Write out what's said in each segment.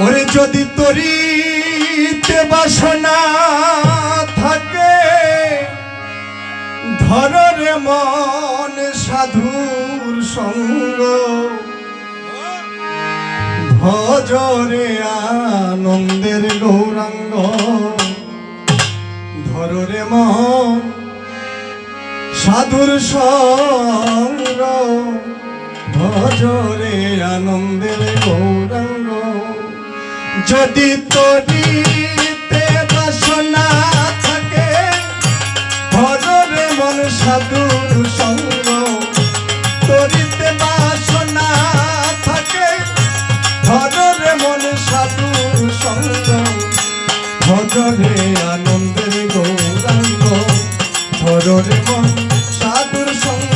ওরে যদি তরিতে বাসনা থাকে, ধরে মন সাধুর সঙ্গ। ভজরে আনন্দের গৌরাঙ্গ। ধরে মন সাধুর সঙ্গ। ভজরে আনন্দের গৌরাঙ্গ। যদি তরিতে বাসনা থাকে ভজরে মন সাধুর সঙ্গ। তরিতে বাসনা থাকে ভজরে মন সাধুর সঙ্গ। ভজরে আনন্দের গৌরাঙ্গ ভজরে মন সাধুর সঙ্গ।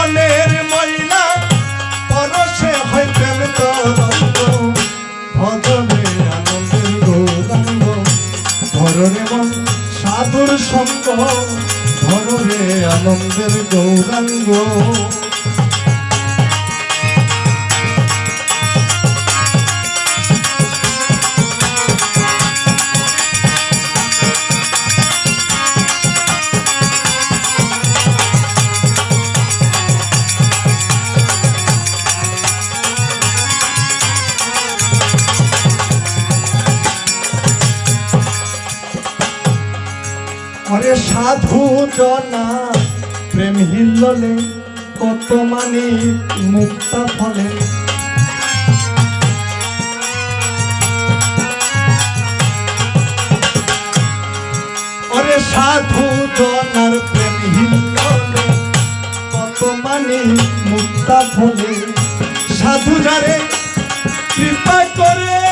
মনের ময়লা, পরশে হয় প্রেম তরঙ্গ ভজনে আনন্দের গৌরাঙ্গ। ধররে মন সাধুর সঙ্গ ধররে আনন্দের গৌরাঙ্গ। সাধু জনা প্রেম হিল্ললে কত মানি মুক্তা ফলে। অরে সাধু জনার প্রেম হিল্ললে কত মানি মুক্তা ফলে। সাধু যারে কৃপা করে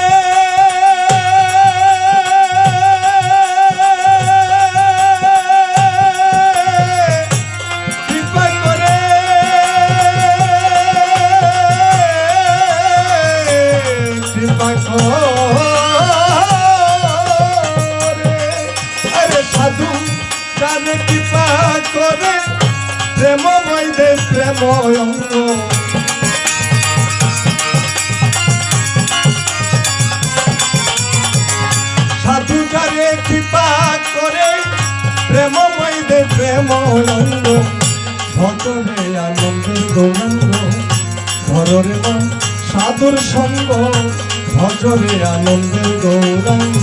ভজরে আনন্দের গৌরাঙ্গ ধররে মন সাধুর সঙ্গ ভজরে আনন্দের গৌরাঙ্গ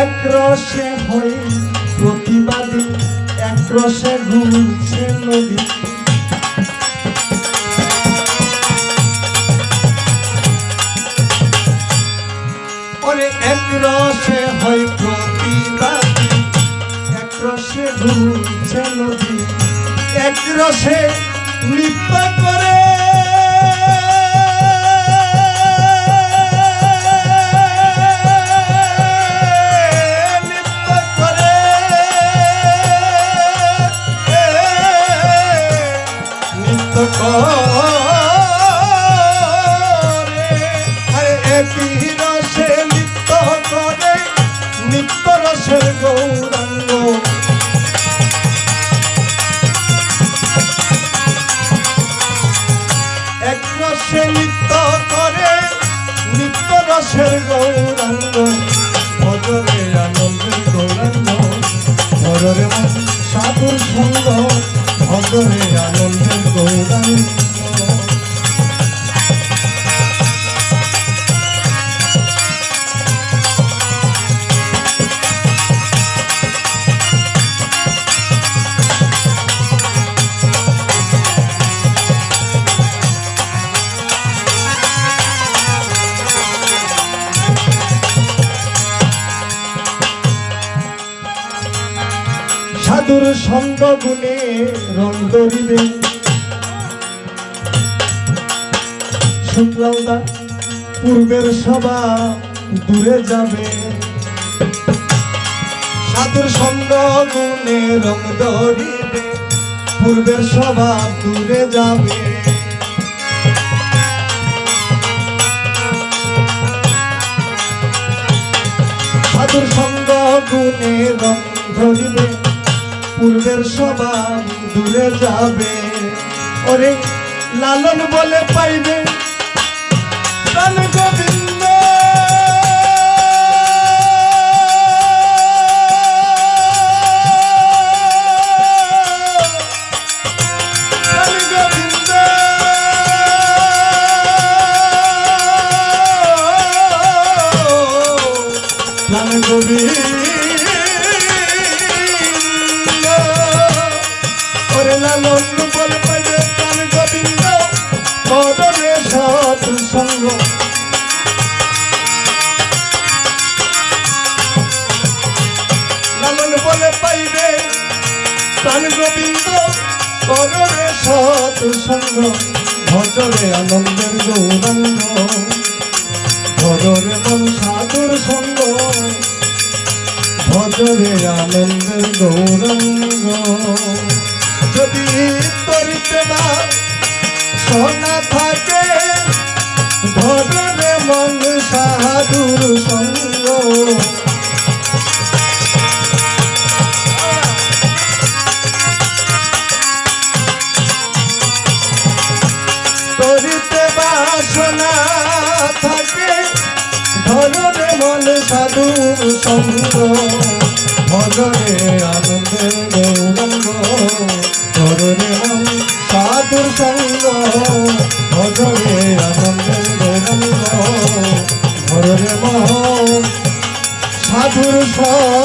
একরসে হই প্রতিবাদী একরসে ঘুরছে নদী। ওরে একরসে হই প্রতিবাদী একরসে ঘুরছে নদী। একরসে নৃত্য করে নৃত্য করে নিত্য রসের গৌরাঙ্গ ভজরে আনন্দের গৌরাঙ্গ ভজরে সাধুর সঙ্গ ভজরে আনন্দের গৌরাঙ্গ। সাধুর সঙ্গ গুণে রং ধরিবে শুক্লালদা পূর্বের সভা দূরে যাবে। সাধুর সঙ্গ গুণে রং ধরিবে, পূর্বের সভা দূরে যাবে। সাধুর সঙ্গ গুণে রং ধরিবে সভা দূরে যাবে। ওরে লালন বলে পাইবে ওরে লালন বলে পাইবে প্রাণ গোবিন্দ করবে সৎ সঙ্গ। লালন বলে পাইবে প্রাণ গোবিন্দ করবে সৎ সঙ্গ। ভজরে আনন্দের গৌরঙ্গ ভজরে মন সাধুর সঙ্গ। ভজরে আনন্দের গৌরঙ্গ। যদি তরিতে বা সোনা থাকে ধরে মন সাধুর সঙ্গ। তরিতে বা থাকে ধরে সাধুর সঙ্গ। ভজরে আনন্দের ভজরে গৌরঙ্গ ধরে সাধুর সঙ্গ